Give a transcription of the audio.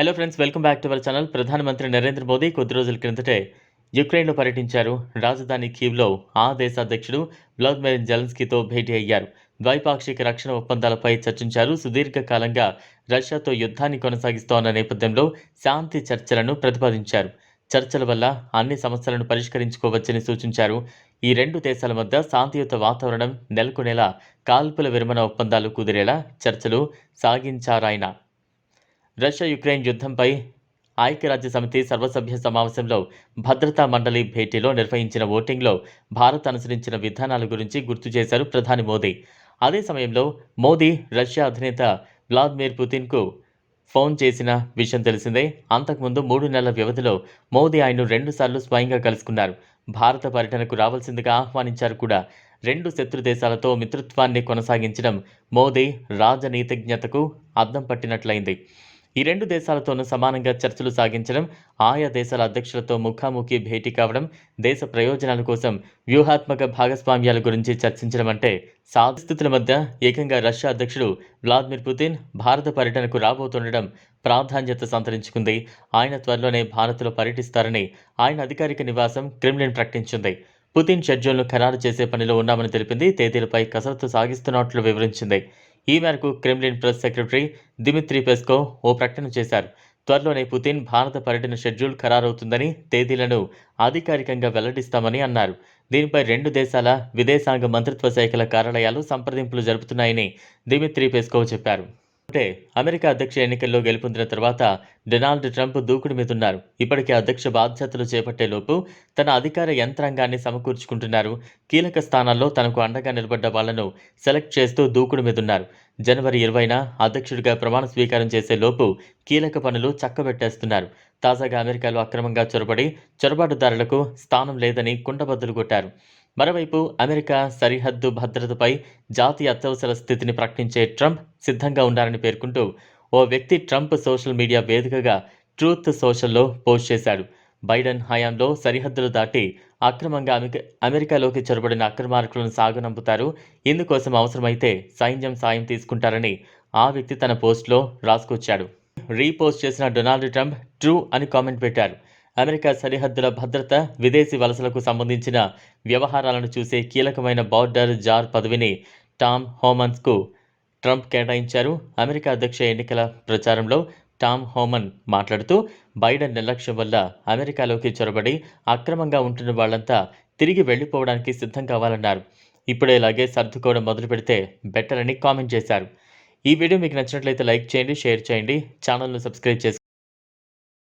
Hello friends welcome back to our channel ప్రధానమంత్రి నరేంద్ర మోదీ కొద్ది రోజుల క్రిందటే యుక్రెయిన్లో పర్యటించారు. రాజధాని కీవ్లో ఆ దేశ అధ్యక్షుడు వ్లాదిమిర్ జెలెన్స్కీతో భేటీ అయ్యారు. ద్వైపాక్షిక రక్షణ ఒప్పందాలపై చర్చించారు. సుదీర్ఘకాలంగా రష్యాతో యుద్ధాన్ని కొనసాగిస్తోన్న నేపథ్యంలో శాంతి చర్చలను ప్రతిపాదించారు. చర్చల వల్ల అన్ని సమస్యలను పరిష్కరించుకోవచ్చని సూచించారు. ఈ రెండు దేశాల మధ్య శాంతియుత వాతావరణం నెలకొనేలా కాల్పుల విరమణ ఒప్పందాలు కుదిరేలా చర్చలు సాగించారాయన. రష్యా యుక్రెయిన్ యుద్ధంపై ఐక్యరాజ్య సమితి సర్వసభ్య సమావేశంలో భద్రతా మండలి భేటీలో నిర్వహించిన ఓటింగ్లో భారత్ అనుసరించిన విధానాల గురించి గుర్తు చేశారు ప్రధాని మోదీ. అదే సమయంలో మోదీ రష్యా అధినేత వ్లాదిమిర్ పుతిన్కు ఫోన్ చేసిన విషయం తెలిసిందే. అంతకుముందు మూడు నెలల వ్యవధిలో మోదీ ఆయన్ను రెండుసార్లు స్వయంగా కలుసుకున్నారు. భారత పర్యటనకు రావాల్సిందిగా ఆహ్వానించారు కూడా. రెండు శత్రు దేశాలతో మిత్రత్వాన్ని కొనసాగించడం మోదీ రాజనీతిజ్ఞతకు అద్దం పట్టినట్లయింది. ఈ రెండు దేశాలతోనూ సమానంగా చర్చలు సాగించడం ఆయా దేశాల అధ్యక్షులతో ముఖాముఖి భేటీ కావడం దేశ ప్రయోజనాల కోసం వ్యూహాత్మక భాగస్వామ్యాల గురించి చర్చించడం అంటే సాధిస్థితుల మధ్య ఏకంగా రష్యా అధ్యక్షుడు వ్లాదిమిర్ పుతిన్ భారత పర్యటనకు రాబోతుండడం ప్రాధాన్యత సంతరించుకుంది. ఆయన త్వరలోనే భారత్లో పర్యటిస్తారని ఆయన అధికారిక నివాసం క్రిమ్లిన్ ప్రకటించింది. పుతిన్ షెడ్యూల్ను ఖరారు చేసే పనిలో ఉన్నామని తెలిపింది. తేదీలపై కసరత్తు సాగిస్తున్నట్లు వివరించింది. ఈ మేరకు Kremlin press secretary Dmitry Peskov ఓ ప్రకటన చేశారు. త్వరలోనే పుతిన్ భారత పర్యటన షెడ్యూల్ ఖరారవుతుందని తేదీలను అధికారికంగా వెల్లడిస్తామని అన్నారు. దీనిపై రెండు దేశాల విదేశాంగ మంత్రిత్వ శాఖల కార్యాలయాలు సంప్రదింపులు జరుపుతున్నాయని దిమిత్రీ పెస్కో చెప్పారు. అంటే అమెరికా అధ్యక్ష ఎన్నికల్లో గెలుపొందిన తర్వాత డొనాల్డ్ ట్రంప్ దూకుడు మీదున్నారు. ఇప్పటికే అధ్యక్ష బాధ్యతలు చేపట్టేలోపు తన అధికార యంత్రాంగాన్ని సమకూర్చుకుంటున్నారు. కీలక స్థానాల్లో తనకు అండగా నిలబడ్డ వాళ్ళను సెలెక్ట్ చేస్తూ దూకుడు మీదున్నారు. జనవరి ఇరవైన అధ్యక్షుడిగా ప్రమాణ స్వీకారం చేసే లోపు కీలక పనులు చక్కబెట్టేస్తున్నారు. తాజాగా అమెరికాలో అక్రమంగా చొరబడి చొరబాటుదారులకు స్థానం లేదని కుండబద్దలు కొట్టారు. మరోవైపు అమెరికా సరిహద్దు భద్రతపై జాతీయ అత్యవసర స్థితిని ప్రకటించే ట్రంప్ సిద్ధంగా ఉన్నారని పేర్కొంటూ ఓ వ్యక్తి ట్రంప్ సోషల్ మీడియా వేదికగా ట్రూత్ సోషల్లో పోస్ట్ చేశాడు. బైడెన్ హయాంలో సరిహద్దులు దాటి అక్రమంగా అమెరికాలోకి చొరబడిన అక్రమార్కులను సాగనంపుతారు. ఇందుకోసం అవసరమైతే సైన్యం సాయం తీసుకుంటారని ఆ వ్యక్తి తన పోస్ట్లో రాసుకొచ్చాడు. రీపోస్ట్ చేసిన డొనాల్డ్ ట్రంప్ ట్రూ అని కామెంట్ పెట్టారు. అమెరికా సరిహద్దుల భద్రత విదేశీ వలసలకు సంబంధించిన వ్యవహారాలను చూసే కీలకమైన బార్డర్ జార్ పదవిని టామ్ హోమన్స్కు ట్రంప్ కేటాయించారు. అమెరికా అధ్యక్ష ఎన్నికల ప్రచారంలో టామ్ హోమన్ మాట్లాడుతూ బైడెన్ నిర్లక్ష్యం వల్ల అమెరికాలోకి చొరబడి అక్రమంగా ఉంటున్న వాళ్ళంతా తిరిగి వెళ్ళిపోవడానికి సిద్ధం కావాలన్నారు. ఇప్పుడే ఇలాగే సర్దుకోవడం మొదలు పెడితే బెటర్ అని కామెంట్ చేశారు. ఈ వీడియో మీకు నచ్చినట్లయితే లైక్ చేయండి షేర్ చేయండి ఛానల్ను సబ్స్క్రైబ్ చేసుకోండి.